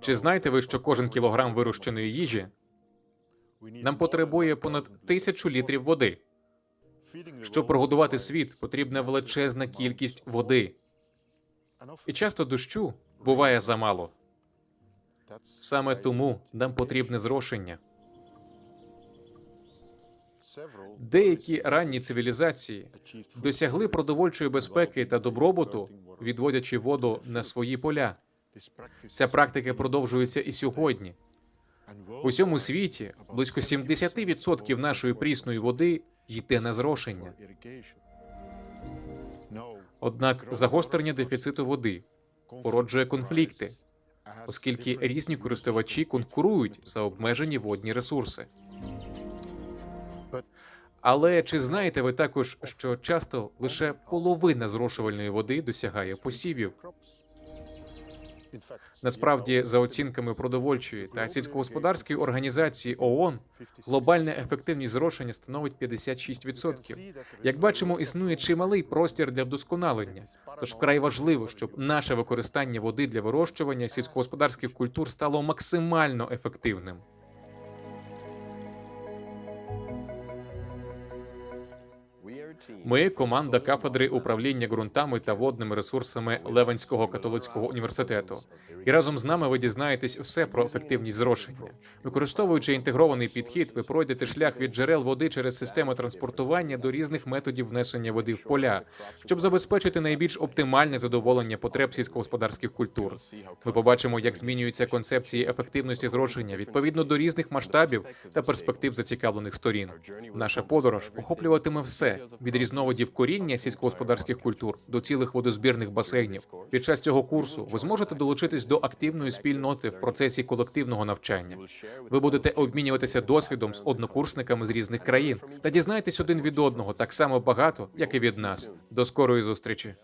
Чи знаєте ви, що кожен кілограм вирощеної їжі нам потребує понад тисячу літрів води? Щоб прогодувати світ, потрібна величезна кількість води. І часто дощу буває замало. Саме тому нам потрібне зрошення. Деякі ранні цивілізації досягли продовольчої безпеки та добробуту, відводячи воду на свої поля. Ця практика продовжується і сьогодні. У всьому світі близько 70% нашої прісної води йде на зрошення. Однак загострення дефіциту води породжує конфлікти, оскільки різні користувачі конкурують за обмежені водні ресурси. Але чи знаєте ви також, що часто лише половина зрошувальної води досягає посівів? Насправді, за оцінками продовольчої та сільськогосподарської організації ООН, глобальна ефективність зрошення становить 56%. Як бачимо, існує чималий простір для вдосконалення. Тож вкрай важливо, щоб наше використання води для вирощування сільськогосподарських культур стало максимально ефективним. Ми команда кафедри управління ґрунтами та водними ресурсами Левенського католицького університету. І разом з нами ви дізнаєтесь все про ефективність зрошення. Використовуючи інтегрований підхід, ви пройдете шлях від джерел води через системи транспортування до різних методів внесення води в поля, щоб забезпечити найбільш оптимальне задоволення потреб сільськогосподарських культур. Ми побачимо, як змінюються концепції ефективності зрошення відповідно до різних масштабів та перспектив зацікавлених сторін. Наша подорож охоплюватиме все різновидів коріння сільськогосподарських культур до цілих водозбірних басейнів. Під час цього курсу ви зможете долучитись до активної спільноти в процесі колективного навчання. Ви будете обмінюватися досвідом з однокурсниками з різних країн та дізнаєтесь один від одного так само багато, як і від нас. До скорої зустрічі.